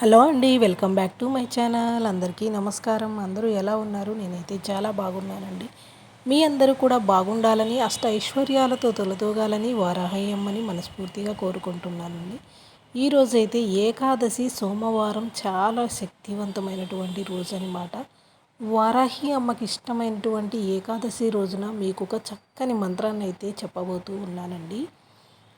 Hello అండి welcome back to my channel. అందరికీ నమస్కారం. అందరూ ఎలా ఉన్నారు? నేనైతే చాలా బాగున్నానండి. మీ అందరూ కూడా బాగుండాలని అష్ట ఐశ్వర్యాలతో తొలతూగాలని వారాహయ్యమ్మని మనస్ఫూర్తిగా కోరుకుంటున్నానండి. ఈరోజైతే ఏకాదశి సోమవారం చాలా శక్తివంతమైనటువంటి రోజు అనమాట వారాహి అమ్మకి ఇష్టమైనటువంటి ఏకాదశి రోజున మీకు ఒక చక్కని మంత్రాన్ని అయితే చెప్పబోతూ ఉన్నానండి.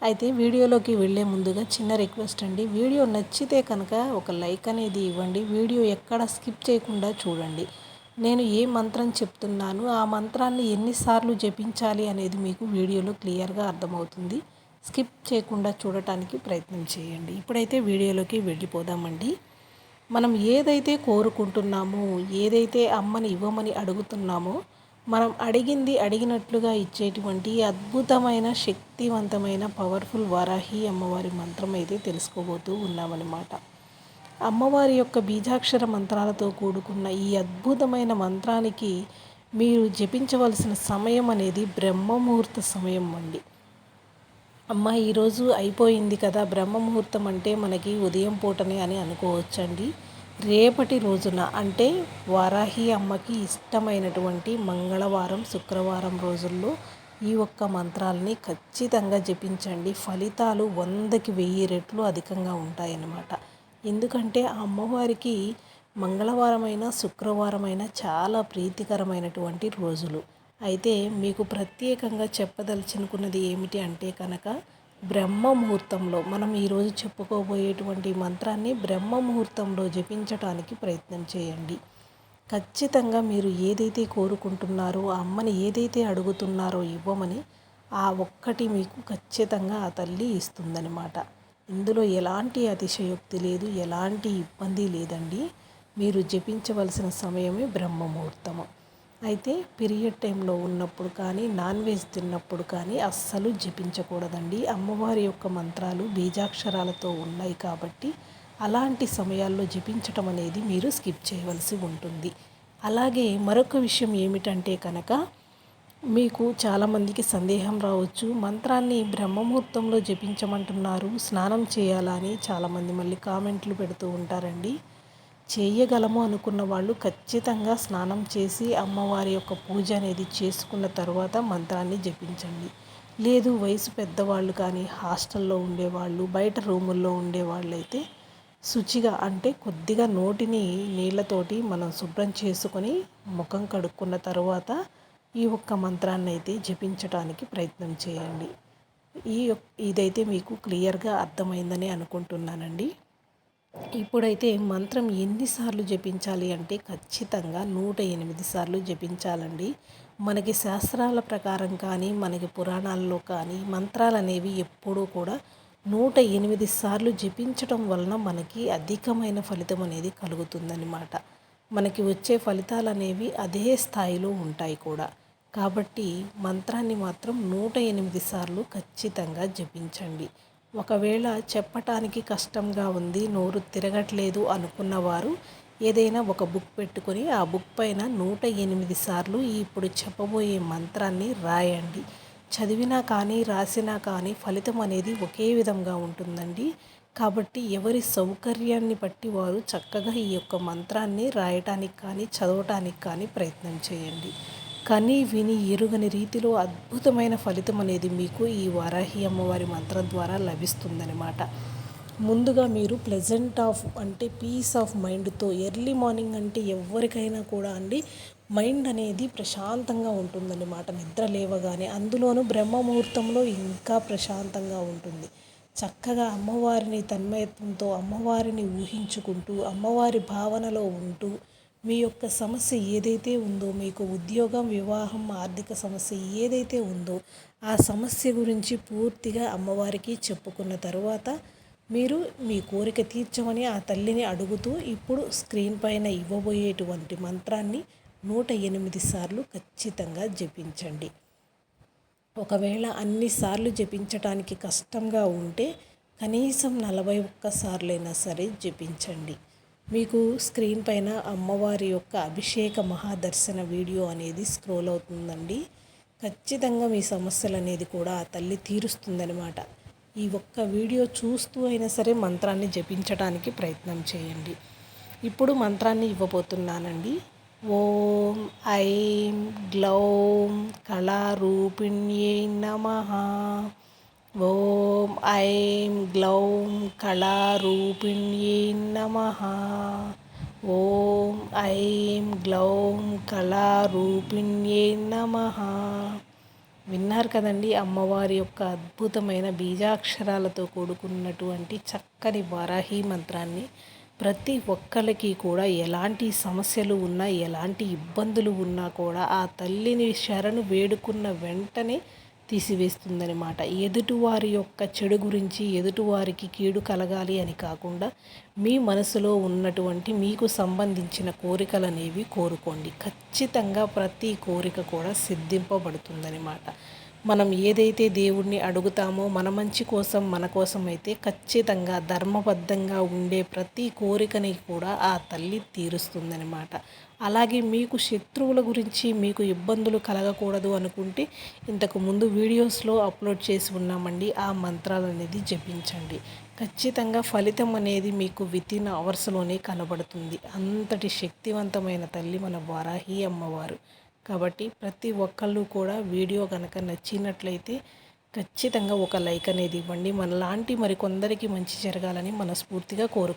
అయితే వీడియోలోకి వెళ్ళే ముందుగా చిన్న రిక్వెస్ట్ అండి. వీడియో నచ్చితే కనుక ఒక లైక్ అనేది ఇవ్వండి. వీడియో ఎక్కడ స్కిప్ చేయకుండా చూడండి. నేను ఏ మంత్రం చెప్తున్నాను ఆ మంత్రాన్ని ఎన్నిసార్లు జపించాలి అనేది మీకు వీడియోలో క్లియర్గా అర్థమవుతుంది. స్కిప్ చేయకుండా చూడటానికి ప్రయత్నం చేయండి. ఇప్పుడైతే వీడియోలోకి వెళ్ళిపోదామండి. మనం ఏదైతే కోరుకుంటున్నామో ఏదైతే అమ్మని ఇవ్వమని అడుగుతున్నామో మనం అడిగింది అడిగినట్లుగా ఇచ్చేటువంటి అద్భుతమైన శక్తివంతమైన పవర్ఫుల్ వారాహి అమ్మవారి మంత్రం అయితే తెలుసుకోబోతూ ఉన్నామన్నమాట. అమ్మవారి యొక్క బీజాక్షర మంత్రాలతో కూడుకున్న ఈ అద్భుతమైన మంత్రానికి మీరు జపించవలసిన సమయం అనేది బ్రహ్మముహూర్త సమయం అండి. అమ్మ ఈరోజు అయిపోయింది కదా. బ్రహ్మముహూర్తం అంటే మనకి ఉదయం పూటనే అని అనుకోవచ్చండి. రేపటి రోజున అంటే వారాహి అమ్మకి ఇష్టమైనటువంటి మంగళవారం శుక్రవారం రోజుల్లో ఈ ఒక్క మంత్రాలని ఖచ్చితంగా జపించండి. ఫలితాలు వందకి వెయ్యి రెట్లు అధికంగా ఉంటాయన్నమాట. ఎందుకంటే ఆ అమ్మవారికి మంగళవారమైన శుక్రవారమైన చాలా ప్రీతికరమైనటువంటి రోజులు. అయితే మీకు ప్రత్యేకంగా చెప్పదలుచుకున్నది ఏమిటి అంటే కనుక బ్రహ్మ ముహూర్తంలో మనం ఈరోజు చెప్పుకోబోయేటువంటి మంత్రాన్ని బ్రహ్మ ముహూర్తంలో జపించటానికి ప్రయత్నం చేయండి. ఖచ్చితంగా మీరు ఏదైతే కోరుకుంటున్నారో ఆ అమ్మని ఏదైతే అడుగుతున్నారో ఇవ్వమని ఆ ఒక్కటి మీకు ఖచ్చితంగా ఆ తల్లి ఇస్తుందనమాట ఇందులో ఎలాంటి అతిశయోక్తి లేదు ఎలాంటి ఇబ్బంది లేదండి. మీరు జపించవలసిన సమయమే బ్రహ్మ ముహూర్తము అయితే పీరియడ్ టైంలో ఉన్నప్పుడు కానీ నాన్ వెజ్ తిన్నప్పుడు కానీ అస్సలు జపించకూడదండి. అమ్మవారి యొక్క మంత్రాలు బీజాక్షరాలతో ఉన్నాయి కాబట్టి అలాంటి సమయాల్లో జపించటం అనేది మీరు స్కిప్ చేయవలసి ఉంటుంది. అలాగే మరొక విషయం ఏమిటంటే కనుక మీకు చాలామందికి సందేహం రావచ్చు. మంత్రాన్ని బ్రహ్మముహూర్తంలో జపించమంటున్నారు స్నానం చేయాలని చాలామంది మళ్ళీ కామెంట్లు పెడుతూ ఉంటారండి. చేయగలము అనుకున్న వాళ్ళు ఖచ్చితంగా స్నానం చేసి అమ్మవారి యొక్క పూజ అనేది చేసుకున్న తర్వాత మంత్రాన్ని జపించండి. లేదు వయసు పెద్దవాళ్ళు కానీ హాస్టల్లో ఉండేవాళ్ళు బయట రూముల్లో ఉండేవాళ్ళు అయితే శుచిగా అంటే కొద్దిగా నోటిని నీళ్ళతోటి మనం శుభ్రం చేసుకొని ముఖం కడుక్కున్న తర్వాత ఈ ఒక్క మంత్రాన్ని అయితే జపించడానికి ప్రయత్నం చేయండి. ఈ ఇదైతే మీకు క్లియర్గా అర్థమైందని అనుకుంటున్నానండి. ఇప్పుడైతే మంత్రం ఎన్నిసార్లు జపించాలి అంటే ఖచ్చితంగా నూట ఎనిమిది సార్లు జపించాలండి. మనకి శాస్త్రాల ప్రకారం కానీ మనకి పురాణాల్లో కానీ మంత్రాలు అనేవి ఎప్పుడూ కూడా నూట ఎనిమిది సార్లు జపించటం వలన మనకి అధికమైన ఫలితం అనేది కలుగుతుందన్నమాట. మనకి వచ్చే ఫలితాలు అనేవి అదే స్థాయిలో ఉంటాయి కూడా. కాబట్టి మంత్రాన్ని మాత్రం నూట ఎనిమిది సార్లు ఖచ్చితంగా జపించండి. ఒకవేళ చెప్పటానికి కష్టంగా ఉంది నోరు తిరగట్లేదు అనుకున్నవారు ఏదైనా ఒక బుక్ పెట్టుకొని ఆ బుక్ పైన నూట ఎనిమిది సార్లు ఇప్పుడు చెప్పబోయే మంత్రాన్ని రాయండి. చదివినా కానీ రాసినా కానీ ఫలితం అనేది ఒకే విధంగా ఉంటుందండి. కాబట్టి ఎవరి సౌకర్యాన్ని బట్టి వారు చక్కగా ఈ యొక్క మంత్రాన్ని రాయటానికి కానీ చదవటానికి కానీ ప్రయత్నం చేయండి. కని విని ఎరుగని రీతిలో అద్భుతమైన ఫలితం అనేది మీకు ఈ వారాహి అమ్మవారి మంత్రం ద్వారా లభిస్తుందనమాట ముందుగా మీరు ప్లెజెంట్ ఆఫ్ అంటే పీస్ ఆఫ్ మైండ్తో ఎర్లీ మార్నింగ్ అంటే ఎవరికైనా కూడా అండి మైండ్ అనేది ప్రశాంతంగా ఉంటుందన్నమాట. నిద్ర లేవగానే అందులోనూ బ్రహ్మ ముహూర్తంలో ఇంకా ప్రశాంతంగా ఉంటుంది. చక్కగా అమ్మవారిని తన్మయత్వంతో అమ్మవారిని ఊహించుకుంటూ అమ్మవారి భావనలో ఉంటూ మీ యొక్క సమస్య ఏదైతే ఉందో మీకు ఉద్యోగం వివాహం ఆర్థిక సమస్య ఏదైతే ఉందో ఆ సమస్య గురించి పూర్తిగా అమ్మవారికి చెప్పుకున్న తర్వాత మీరు మీ కోరిక తీర్చమని ఆ తల్లిని అడుగుతూ ఇప్పుడు స్క్రీన్ పైన ఇవ్వబోయేటువంటి మంత్రాన్ని నూట ఎనిమిది సార్లు ఖచ్చితంగా జపించండి. ఒకవేళ అన్నిసార్లు జపించటానికి కష్టంగా ఉంటే కనీసం నలభై ఒక్కసార్లైనా సరే జపించండి. మీకు స్క్రీన్ పైన అమ్మవారి యొక్క అభిషేక మహాదర్శన వీడియో అనేది స్క్రోల్ అవుతుందండి. ఖచ్చితంగా మీ సమస్యలు అనేది కూడా ఆ తల్లి తీరుస్తుందనమాట ఈ ఒక్క వీడియో చూస్తూ అయినా సరే మంత్రాన్ని జపించడానికి ప్రయత్నం చేయండి. ఇప్పుడు మంత్రాన్ని ఇవ్వబోతున్నానండి. ఓం ఐం గ్లౌం కళారూపిణ్యై నమ. ఓం ఐం గ్లౌం కళారూపిణ్యై నమ. ఓం ఐం గ్లౌం కళారూపిణ్యై నమ. విన్నారు కదండి అమ్మవారి యొక్క అద్భుతమైన బీజాక్షరాలతో కూడుకున్నటువంటి చక్కని వారాహి మంత్రాన్ని ప్రతి ఒక్కరికి కూడా ఎలాంటి సమస్యలు ఉన్నా ఎలాంటి ఇబ్బందులు ఉన్నా కూడా ఆ తల్లిని శరణు వేడుకున్న వెంటనే తీసివేస్తుందనమాట ఎదుటివారి యొక్క చెడు గురించి ఎదుటివారికి కీడు కలగాలి అని కాకుండా మీ మనసులో ఉన్నటువంటి మీకు సంబంధించిన కోరికలు అనేవి కోరుకోండి. ఖచ్చితంగా ప్రతి కోరిక కూడా సిద్ధింపబడుతుందనమాట మనం ఏదైతే దేవుణ్ణి అడుగుతామో మన మంచి కోసం మన కోసం అయితే ఖచ్చితంగా ధర్మబద్ధంగా ఉండే ప్రతి కోరికని కూడా ఆ తల్లి తీరుస్తుందనమాట అలాగే మీకు శత్రువుల గురించి మీకు ఇబ్బందులు కలగకూడదు అనుకుంటే ఇంతకు ముందు వీడియోస్లో అప్లోడ్ చేసి ఉన్నామండి. ఆ మంత్రాలు అనేది జపించండి. ఖచ్చితంగా ఫలితం అనేది మీకు వితిన్ అవర్స్లోనే కనబడుతుంది. అంతటి శక్తివంతమైన తల్లి మన వారాహి అమ్మవారు. కాబట్టి ప్రతి ఒక్కళ్ళు కూడా వీడియో కనుక నచ్చినట్లయితే ఖచ్చితంగా ఒక లైక్ అనేది ఇవ్వండి. మనలాంటి మరికొందరికి మంచి జరగాలని మనస్ఫూర్తిగా కోరుకు